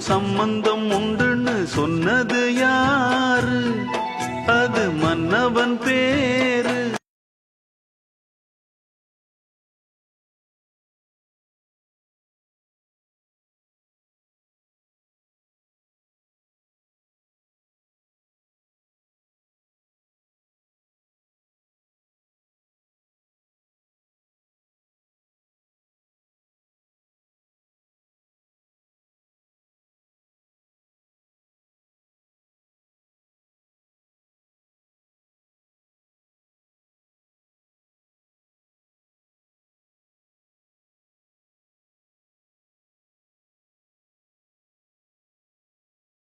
எனக்கும் சம்பந்தம் உண்டுன்னு சொன்னது யாரு? அது மன்னவன் பேர்.